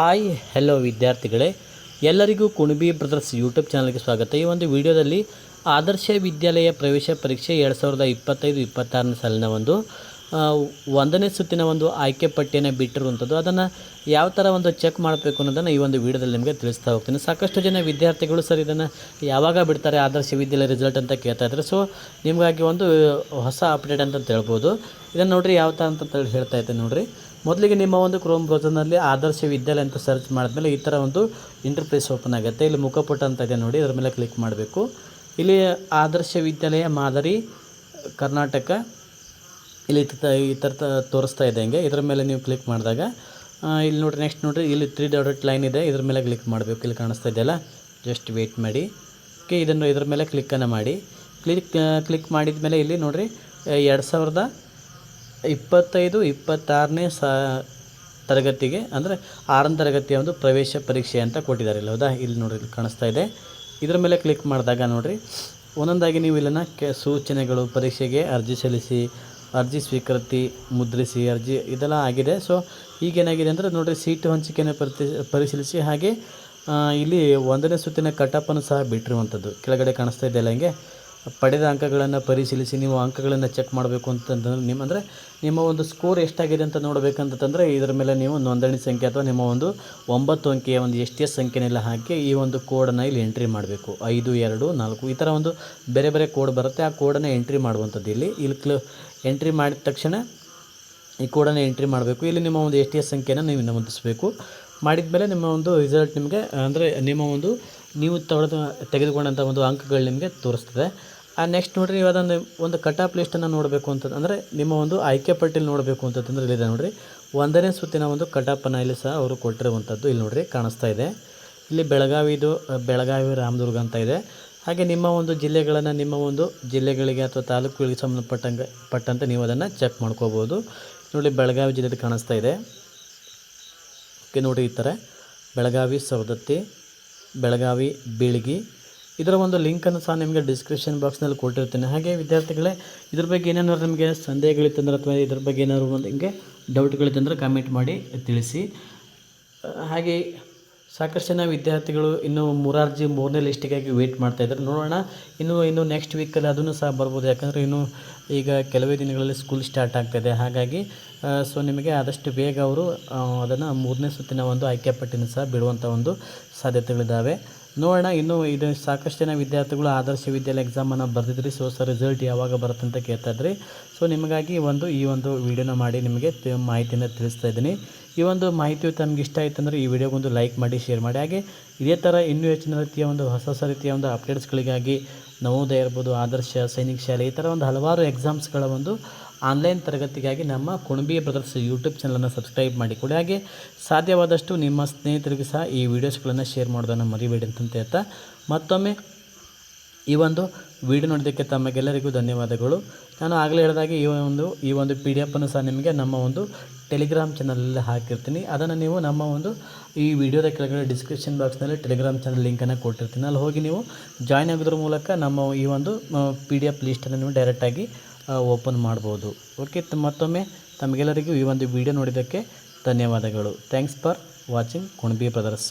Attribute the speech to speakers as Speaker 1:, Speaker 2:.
Speaker 1: Hi hello ವಿದ್ಯಾರ್ಥಿಗಳೇ. ಎಲ್ಲರಿಗೂ Kunbi brothers YouTube ಚಾನಲ್ಗೆ ಸ್ವಾಗತ. ಈ ಒಂದು ವಿಡಿಯೋದಲ್ಲಿ ಆದರ್ಶ ವಿದ್ಯಾಲಯ ಪ್ರವೇಶ ಪರೀಕ್ಷೆ ಎರಡು ಸಾವಿರದ ಇಪ್ಪತ್ತೈದು, ಇಪ್ಪತ್ತಾರನೇ ಸಾಲಿನ ಒಂದು ಒಂದನೇ ಸುತ್ತಿನ ಒಂದು ಆಯ್ಕೆ ಪಟ್ಟಿಯನ್ನು ಬಿಟ್ಟಿರುವಂಥದ್ದು. ಅದನ್ನು ಯಾವ ಥರ ಒಂದು ಚೆಕ್ ಮಾಡಬೇಕು ಅನ್ನೋದನ್ನು ಈ ಒಂದು ವಿಡಿಯೋದಲ್ಲಿ ನಿಮಗೆ ತಿಳಿಸ್ತಾ ಹೋಗ್ತೀನಿ. ಸಾಕಷ್ಟು ಜನ ವಿದ್ಯಾರ್ಥಿಗಳು ಸರ್ ಇದನ್ನು ಯಾವಾಗ ಬಿಡ್ತಾರೆ, ಆದರ್ಶ ವಿದ್ಯಾಲಯ ರಿಸಲ್ಟ್ ಅಂತ ಕೇಳ್ತಾ ಇದ್ದಾರೆ ಸೊ ನಿಮಗಾಗಿ ಒಂದು ಹೊಸ ಅಪ್ಡೇಟ್ ಅಂತ ಹೇಳ್ಬೋದು. ಇದನ್ನು ನೋಡಿರಿ, ಯಾವ ಥರ ಅಂತ ಹೇಳ್ತಾ ಇದ್ದೆ ನೋಡಿರಿ. ಮೊದಲಿಗೆ ನಿಮ್ಮ ಒಂದು ಕ್ರೋಮ್ ಬ್ರೌಸರ್ನಲ್ಲಿ ಆದರ್ಶ ವಿದ್ಯಾಲಯ ಅಂತ ಸರ್ಚ್ ಮಾಡಿದ್ಮೇಲೆ ಈ ಥರ ಒಂದು ಇಂಟರ್ಫೇಸ್ ಓಪನ್ ಆಗುತ್ತೆ. ಇಲ್ಲಿ ಮುಖಪುಟ ಅಂತ ಇದೆ ನೋಡಿ, ಅದರ ಮೇಲೆ ಕ್ಲಿಕ್ ಮಾಡಬೇಕು. ಇಲ್ಲಿ ಆದರ್ಶ ವಿದ್ಯಾಲಯ ಮಾದರಿ, ಕರ್ನಾಟಕ, ಇಲ್ಲಿ ಈ ಥರ ತೋರಿಸ್ತಾ ಇದೆ ಹಂಗೆ. ಇದ್ರ ಮೇಲೆ ನೀವು ಕ್ಲಿಕ್ ಮಾಡಿದಾಗ ಇಲ್ಲಿ ನೋಡಿರಿ ನೆಕ್ಸ್ಟ್ ನೋಡಿರಿ, ಇಲ್ಲಿ ತ್ರೀ ಡಾಟ್ ಲೈನ್ ಇದೆ. ಇದ್ರ ಮೇಲೆ ಕ್ಲಿಕ್ ಮಾಡಬೇಕು. ಇಲ್ಲಿ ಕಾಣಿಸ್ತಾ ಇದೆಯಲ್ಲ ಜಸ್ಟ್ ವೇಟ್ ಮಾಡಿ. ಓಕೆ ಇದನ್ನು ಇದ್ರ ಮೇಲೆ ಕ್ಲಿಕ್ಕನ್ನು ಮಾಡಿ. ಕ್ಲಿಕ್ ಕ್ಲಿಕ್ ಮಾಡಿದ ಮೇಲೆ ಇಲ್ಲಿ ನೋಡಿರಿ, ಎರಡು ಸಾವಿರದ ಇಪ್ಪತ್ತೈದು, ಇಪ್ಪತ್ತಾರನೇ ಸಾ, ತರಗತಿಗೆ, ಅಂದರೆ ಆರನೇ ತರಗತಿಯ ಒಂದು ಪ್ರವೇಶ ಪರೀಕ್ಷೆ ಅಂತ ಕೊಟ್ಟಿದ್ದಾರೆ. ಇಲ್ಲ ಹೌದಾ? ಇಲ್ಲಿ ನೋಡಿ, ಇಲ್ಲಿ ಕಾಣಿಸ್ತಾ ಇದೆ. ಇದರ ಮೇಲೆ ಕ್ಲಿಕ್ ಮಾಡಿದಾಗ ನೋಡಿರಿ, ಒಂದೊಂದಾಗಿ ನೀವು ಇಲ್ಲಿನ ಕೆ, ಸೂಚನೆಗಳು, ಪರೀಕ್ಷೆಗೆ ಅರ್ಜಿ ಸಲ್ಲಿಸಿ, ಅರ್ಜಿ ಸ್ವೀಕೃತಿ ಮುದ್ರಿಸಿ, ಅರ್ಜಿ ಇದೆಲ್ಲ ಆಗಿದೆ. ಸೊ ಈಗೇನಾಗಿದೆ ಅಂದರೆ ನೋಡಿರಿ, ಸೀಟು ಹಂಚಿಕೆಯನ್ನು ಪರಿಶೀಲಿಸಿ ಹಾಗೆ ಇಲ್ಲಿ ಒಂದನೇ ಸುತ್ತಿನ ಕಟಪ್ಪನ್ನು ಸಹ ಬಿಟ್ಟಿರುವಂಥದ್ದು. ಕೆಳಗಡೆ ಕಾಣಿಸ್ತಾ ಇದೆಯಲ್ಲ ಹಿಂಗೆ? ಪಡೆದ ಅಂಕಗಳನ್ನು ಪರಿಶೀಲಿಸಿ, ನೀವು ಅಂಕಗಳನ್ನು ಚೆಕ್ ಮಾಡಬೇಕು ಅಂತಂದ್ರೆ ನಿಮ್ಮ ಅಂದರೆ ನಿಮ್ಮ ಒಂದು ಸ್ಕೋರ್ ಎಷ್ಟಾಗಿದೆ ಅಂತ ನೋಡಬೇಕಂತಂದರೆ ಇದರ ಮೇಲೆ ನೀವು ನೋಂದಣಿ ಸಂಖ್ಯೆ ಅಥವಾ ನಿಮ್ಮ ಒಂದು ಒಂಬತ್ತು ಅಂಕೆಯ ಒಂದು ಎಸ್ ಟಿ ಎಸ್ ಸಂಖ್ಯೆನೆಲ್ಲ ಹಾಕಿ ಈ ಒಂದು ಕೋಡನ್ನು ಇಲ್ಲಿ ಎಂಟ್ರಿ ಮಾಡಬೇಕು. ಐದು, ಎರಡು, ನಾಲ್ಕು ಈ ಥರ ಒಂದು ಬೇರೆ ಬೇರೆ ಕೋಡ್ ಬರುತ್ತೆ. ಆ ಕೋಡನ್ನು ಎಂಟ್ರಿ ಮಾಡುವಂಥದ್ದು ಇಲ್ಲಿ. ಇಲ್ಲಿ ಕ್ಲ ಎಂಟ್ರಿ ಮಾಡಿದ ತಕ್ಷಣ ಈ ಕೋಡನ್ನು ಎಂಟ್ರಿ ಮಾಡಬೇಕು. ಇಲ್ಲಿ ನಿಮ್ಮ ಒಂದು ಎಸ್ ಟಿ ಎಸ್ ಸಂಖ್ಯೆನ ನೀವು ನಮೂದಿಸಬೇಕು. ಮಾಡಿದ ಮೇಲೆ ನಿಮ್ಮ ಒಂದು ರಿಸಲ್ಟ್ ನಿಮಗೆ, ಅಂದರೆ ನಿಮ್ಮ ಒಂದು ನೀವು ತೊಳೆದು ತೆಗೆದುಕೊಂಡಂಥ ಒಂದು ಅಂಕಗಳು ನಿಮಗೆ ತೋರಿಸ್ತದೆ. ಆ ನೆಕ್ಸ್ಟ್ ನೋಡಿರಿ ಅದೊಂದು ಒಂದು ಕಟ್ ಆಫ್ ಲಿಸ್ಟನ್ನು ನೋಡಬೇಕು ಅಂತ, ಅಂದರೆ ನಿಮ್ಮ ಒಂದು ಆಯ್ಕೆ ಪಟ್ಟಿಯಲ್ಲಿ ನೋಡಬೇಕು ಅಂತಂದ್ರೆ ಇಲ್ಲಿದೆ ನೋಡಿರಿ. ಒಂದನೇ ಸುತ್ತಿನ ಒಂದು ಕಟ್ ಆಫನ್ನು ಇಲ್ಲಿ ಸಹ ಅವರು ಕೊಟ್ಟಿರುವಂಥದ್ದು ಇಲ್ಲಿ ನೋಡಿರಿ, ಕಾಣಿಸ್ತಾ ಇದೆ. ಇಲ್ಲಿ ಬೆಳಗಾವಿದು ಬೆಳಗಾವಿ ರಾಮದುರ್ಗ ಅಂತ ಇದೆ. ಹಾಗೆ ನಿಮ್ಮ ಒಂದು ಜಿಲ್ಲೆಗಳನ್ನು, ನಿಮ್ಮ ಒಂದು ಜಿಲ್ಲೆಗಳಿಗೆ ಅಥವಾ ತಾಲೂಕುಗಳಿಗೆ ಸಂಬಂಧಪಟ್ಟಂಗೆ, ಪಟ್ಟಂತೆ ನೀವು ಅದನ್ನು ಚೆಕ್ ಮಾಡ್ಕೋಬೋದು. ನೋಡಿ, ಬೆಳಗಾವಿ ಜಿಲ್ಲೆಯಲ್ಲಿ ಕಾಣಿಸ್ತಾ ಇದೆ. ಓಕೆ, ನೋಡಿ ಈ ಥರ ಬೆಳಗಾವಿ, ಸವದತ್ತಿ ಬೆಳಗಾವಿ, ಬೀಳ್ಗಿ. ಇದರ ಒಂದು ಲಿಂಕನ್ನು ಸಹ ನಿಮಗೆ ಡಿಸ್ಕ್ರಿಪ್ಷನ್ ಬಾಕ್ಸ್ನಲ್ಲಿ ಕೊಟ್ಟಿರ್ತೀನಿ. ಹಾಗೆ ವಿದ್ಯಾರ್ಥಿಗಳೇ, ಇದ್ರ ಬಗ್ಗೆ ಏನೇನಾದ್ರು ನಿಮಗೆ ಸಂದೇಹಗಳಿತ್ತಂದ್ರೆ ಅಥವಾ ಇದ್ರ ಬಗ್ಗೆ ಏನಾದ್ರು ಒಂದು ಹಿಂಗೆ ಡೌಟ್ಗಳಿತ್ತಂದ್ರೆ ಕಮೆಂಟ್ ಮಾಡಿ ತಿಳಿಸಿ. ಹಾಗೆ ಸಾಕಷ್ಟು ಜನ ವಿದ್ಯಾರ್ಥಿಗಳು ಇನ್ನು ಮುರಾರ್ಜಿ ಮೂರನೇ ಲಿಸ್ಟಿಗಾಗಿ ವೇಟ್ ಮಾಡ್ತಾ ಇದ್ದಾರೆ. ನೋಡೋಣ, ಇನ್ನು ಇನ್ನು ನೆಕ್ಸ್ಟ್ ವೀಕಲ್ಲಿ ಅದನ್ನು ಸಹ ಬರ್ಬೋದು. ಯಾಕಂದರೆ ಇನ್ನು ಈಗ ಕೆಲವೇ ದಿನಗಳಲ್ಲಿ ಸ್ಕೂಲ್ ಸ್ಟಾರ್ಟ್ ಆಗ್ತಾಯಿದೆ ಹಾಗಾಗಿ ಸೊ ನಿಮಗೆ ಆದಷ್ಟು ಬೇಗ ಅವರು ಅದನ್ನು ಮೂರನೇ ಸುತ್ತಿನ ಒಂದು ಆಯ್ಕೆ ಪಟ್ಟಿನ ಸಹ ಬಿಡುವಂಥ ಒಂದು ಸಾಧ್ಯತೆಗಳಿದ್ದಾವೆ. ನೋಡೋಣ, ಇನ್ನು ಇದು ಸಾಕಷ್ಟು ಜನ ವಿದ್ಯಾರ್ಥಿಗಳು ಆದರ್ಶ ವಿದ್ಯಾಲಯ ಎಕ್ಸಾಮನ್ನು ಬರೆದಿದ್ರಿ. ಸೊ ಸರ್ ರಿಸಲ್ಟ್ ಯಾವಾಗ ಬರುತ್ತೆ ಅಂತ ಕೇಳ್ತಾ ಇದ್ರಿ. ಸೊ ನಿಮಗಾಗಿ ಒಂದು, ಈ ಒಂದು ವಿಡಿಯೋನ ಮಾಡಿ ನಿಮಗೆ ಮಾಹಿತಿಯನ್ನು ತಿಳಿಸ್ತಾ ಇದ್ದೀನಿ. ಈ ಒಂದು ಮಾಹಿತಿಯು ತಮಗೆ ಇಷ್ಟ ಆಯಿತು ಅಂದರೆ ಈ ವಿಡಿಯೋಗೊಂದು ಲೈಕ್ ಮಾಡಿ ಶೇರ್ ಮಾಡಿ. ಹಾಗೆ ಇದೇ ಥರ ಇನ್ನೂ ಹೆಚ್ಚಿನ ರೀತಿಯ ಒಂದು ಹೊಸ ಹೊಸ ರೀತಿಯ ಒಂದು ಅಪ್ಡೇಟ್ಸ್ಗಳಿಗಾಗಿ ನವೋದಯ ಇರ್ಬೋದು, ಆದರ್ಶ ಸೈನಿಕ ಶಾಲೆ, ಈ ಥರ ಒಂದು ಹಲವಾರು ಎಕ್ಸಾಮ್ಸ್ಗಳ ಒಂದು ಆನ್ಲೈನ್ ತರಗತಿಗಾಗಿ ನಮ್ಮ ಕುಣಬಿ ಬ್ರದರ್ಸ್ ಯೂಟ್ಯೂಬ್ ಚಾನಲನ್ನು ಸಬ್ಸ್ಕ್ರೈಬ್ ಮಾಡಿಕೊಡಿ ಹಾಗೆ ಸಾಧ್ಯವಾದಷ್ಟು ನಿಮ್ಮ ಸ್ನೇಹಿತರಿಗೂ ಸಹ ಈ ವಿಡಿಯೋಸ್ಗಳನ್ನು ಶೇರ್ ಮಾಡೋದನ್ನು ಮರಿಬೇಡಿ ಅಂತ ಹೇಳ್ತಾ ಮತ್ತೊಮ್ಮೆ ಈ ಒಂದು ವಿಡಿಯೋ ನೋಡಿದ್ದಕ್ಕೆ ತಮಗೆಲ್ಲರಿಗೂ ಧನ್ಯವಾದಗಳು. ನಾನು ಆಗಲೇ ಹೇಳಿದಾಗೆ ಈ ಒಂದು ಈ ಒಂದು ಪಿ ಡಿ ಎಫನ್ನು ಸಹ ನಿಮಗೆ ನಮ್ಮ ಒಂದು ಟೆಲಿಗ್ರಾಮ್ ಚಾನಲಲ್ಲಿ ಹಾಕಿರ್ತೀನಿ. ಅದನ್ನು ನೀವು ನಮ್ಮ ಒಂದು ಈ ವಿಡಿಯೋದ ಕೆಳಗಡೆ ಡಿಸ್ಕ್ರಿಪ್ಷನ್ ಬಾಕ್ಸ್ನಲ್ಲಿ ಟೆಲಿಗ್ರಾಮ್ ಚಾನಲ್ ಲಿಂಕನ್ನು ಕೊಟ್ಟಿರ್ತೀನಿ. ಅಲ್ಲಿ ಹೋಗಿ ನೀವು ಜಾಯ್ನ್ ಆಗೋದ್ರ ಮೂಲಕ ನಮ್ಮ ಈ ಒಂದು ಪಿ ಡಿ ಎಫ್ ಲಿಸ್ಟನ್ನು ನೀವು ಡೈರೆಕ್ಟಾಗಿ ಓಪನ್ ಮಾಡ್ಬೋದು. ಓಕೆ ಮತ್ತೊಮ್ಮೆ ತಮಗೆಲ್ಲರಿಗೂ ಈ ಒಂದು ವಿಡಿಯೋ ನೋಡಿದ್ದಕ್ಕೆ ಧನ್ಯವಾದಗಳು. Thanks for watching Kunabi brothers